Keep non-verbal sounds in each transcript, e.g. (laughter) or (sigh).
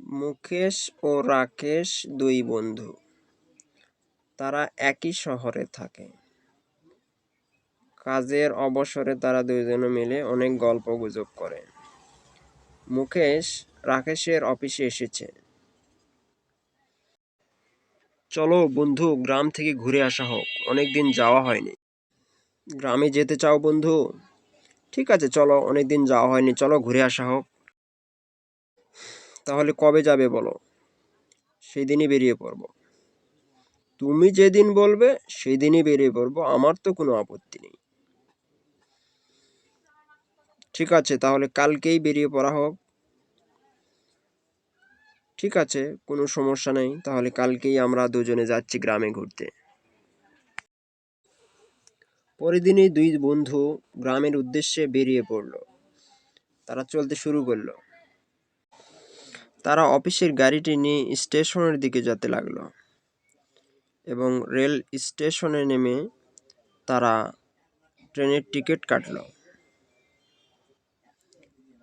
মুকেশ ও রাকেশ দুই বন্ধু। তারা একই শহরে থাকে। কাজের অবসরে তারা দুজনে মিলে অনেক গল্প গুজব করে। মুকেশ রাকেশের অফিসে এসেছে। চলো বন্ধু, গ্রাম থেকে ঘুরে আসা হোক। অনেকদিন যাওয়া হয়নি। গ্রামে যেতে চাও বন্ধু? ঠিক আছে, চলো, অনেকদিন যাওয়া হয়নি। চলো ঘুরে আসা হোক। তাহলে কবে যাবে বলো? সেই দিনই বেরিয়ে পড়ব। তুমি যেদিন বলবে সেই দিনই বেরিয়ে পড়ব, আমার তো কোনো আপত্তি নেই। ঠিক আছে, তাহলে কালকেই বেরিয়ে পড়া হোক। ঠিক আছে, কোনো সমস্যা নেই, তাহলে কালকেই আমরা দুজনে যাচ্ছি গ্রামে ঘুরতে। পরের দিনই দুই বন্ধু গ্রামের উদ্দেশ্যে বেরিয়ে পড়ল। তারা চলতে শুরু করল। তারা অফিসের গাড়িটি নিয়ে স্টেশনের দিকে যেতে লাগল এবং রেল স্টেশনে নেমে তারা ট্রেনের টিকিট কাটলো।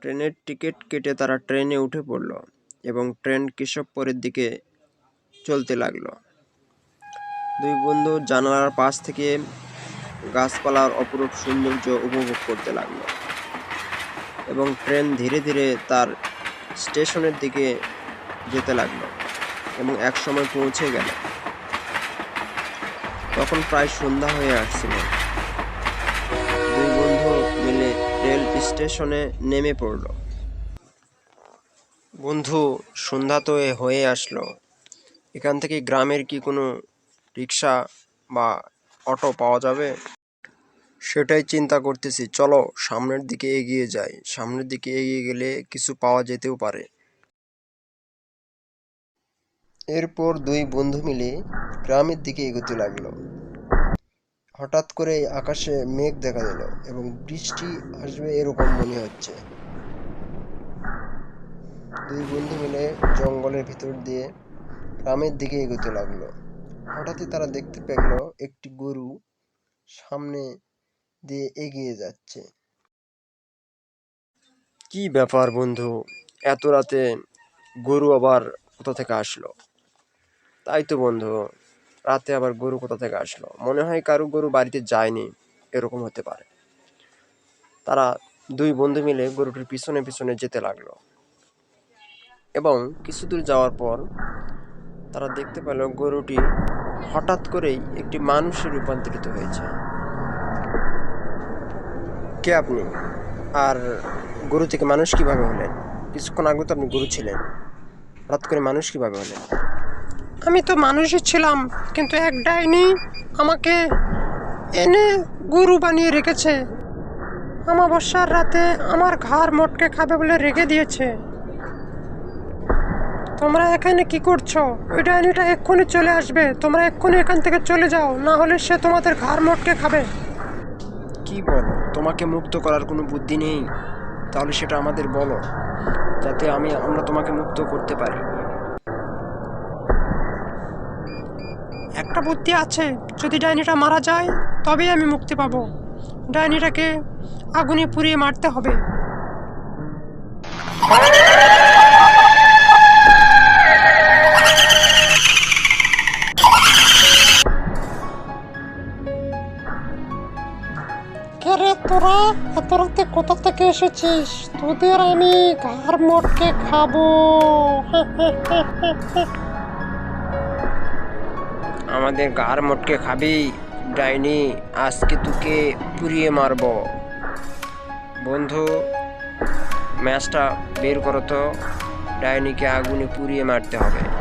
ট্রেনের টিকিট কেটে তারা ট্রেনে উঠে পড়ল এবং ট্রেন কেশবপুরের দিকে চলতে লাগল। দুই বন্ধু জানালার পাশ থেকে গাছপালার অপরূপ সৌন্দর্য উপভোগ করতে লাগল এবং ট্রেন ধীরে ধীরে তার স্টেশনের দিকে যেতে লাগল এবং এক সময় পৌঁছে গেল। তখন প্রায় সন্ধ্যা হয়ে আসছিল। দুই বন্ধু মিলে রেল স্টেশনে নেমে পড়ল। বন্ধু, সন্ধ্যা তো হয়ে আসলো। এখান থেকে গ্রামের কি কোনো রিক্সা বা অটো পাওয়া যাবে? সেটাই চিন্তা করতেছি, চলো সামনের দিকে এগিয়ে যাই। সামনের দিকে এগিয়ে গেলে কিছু পাওয়া যেতেও পারে। এরপর দুই বন্ধু মিলে গ্রামের দিকে এগোতে লাগল। হঠাৎ করে আকাশে মেঘ দেখা দিল এবং বৃষ্টি আসবে এরকম মনে হচ্ছে। দুই বন্ধু মিলে জঙ্গলের ভিতর দিয়ে গ্রামের দিকে এগোতে লাগল। হঠাৎই তারা দেখতে পেল একটি গরু সামনে দিয়ে এগিয়ে যাচ্ছে। কি ব্যাপার বন্ধু? এত রাতে গরু আবার কোথা থেকে আসলো? তাই তো বন্ধু, রাতে আবার গরু কোথা থেকে আসলো? মনে হয় কারও গরু বাড়িতে যায়নি, এরকম হতে পারে। তারা দুই বন্ধু মিলে গরুটির পিছনে পিছনে যেতে লাগল। এবং কিছু দূর যাওয়ার পর তারা দেখতে পেল গরুটি হঠাৎ করেই একটি মানুষে রূপান্তরিত হয়েছে। কে আপনি? আর গরু থেকে মানুষ কীভাবে হলেন? কিছুক্ষণ আগে তো আপনি গরু ছিলেন। হঠাৎ করে মানুষ কীভাবে হলেন? আমি তো মানুষই ছিলাম, কিন্তু এক ডাইনি আমাকে এনে গরু বানিয়ে রেখেছে। অমাবস্যার রাতে আমার ঘাড় মোটকে খাবে বলে রেখে দিয়েছে। তোমরা এখানে কি করছ? ওই ডাইনিটা এক্ষুনি চলে আসবে। তোমরা এক্ষুনি এখান থেকে চলে যাও, না হলে সে তোমাদের ঘাড় মোটকে খাবে। কি বলো? তোমাকে মুক্ত করার কোনো বুদ্ধি নেই। তাহলে সেটা আমাদের বলো যাতে আমি আমরা তোমাকে মুক্ত করতে পারি। একটা বুদ্ধি আছে যদি ডাইনিটা মারা যায় তবেই আমি মুক্তি পাবো। ডাইনিটাকে আগুনে পুড়িয়ে মারতে হবে। কে রে তোরা, এত রাতে কোথা থেকে এসেছিস? তোদের আমি ঘর মোটকে খাব। (laughs) আমাদের গার মটকে খাবি, ডাইনি, আজকে তোকে পুড়িয়ে মারব। বন্ধু, ম্যাচটা বের করো তো, ডাইনিকে আগুনে পুড়িয়ে মারতে হবে।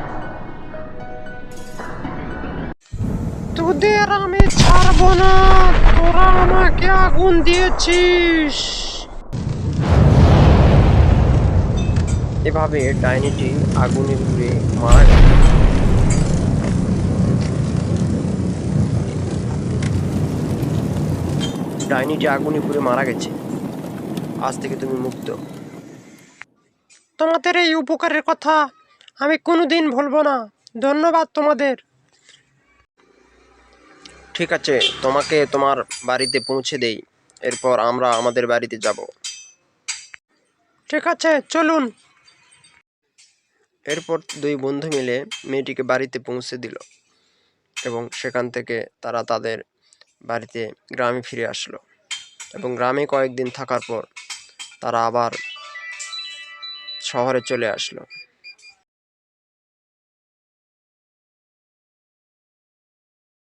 তোদের আমি ছাড়বো না। তোরা আমাকে আগুন দিয়েছিস। এভাবে ডাইনিটি আগুনে পুড়ে মারা। গেল ডাইনিটি আগুনে পুড়ে মারা গেছে। আজ থেকে তুমি মুক্ত। তোমাদের এই উপকারের কথা আমি কোনোদিন ভুলবো না। ধন্যবাদ তোমাদের। ঠিক আছে, তোমাকে তোমার বাড়িতে পৌঁছে দেই। এরপর আমরা আমাদের বাড়িতে যাব। ঠিক আছে, চলুন। এরপর দুই বন্ধু মিলে মেয়েটিকে বাড়িতে পৌঁছে দিল এবং সেখান থেকে তারা তাদের বাড়িতে গ্রামে ফিরে আসলো এবং গ্রামে কয়েকদিন থাকার পর তারা আবার শহরে চলে আসলো।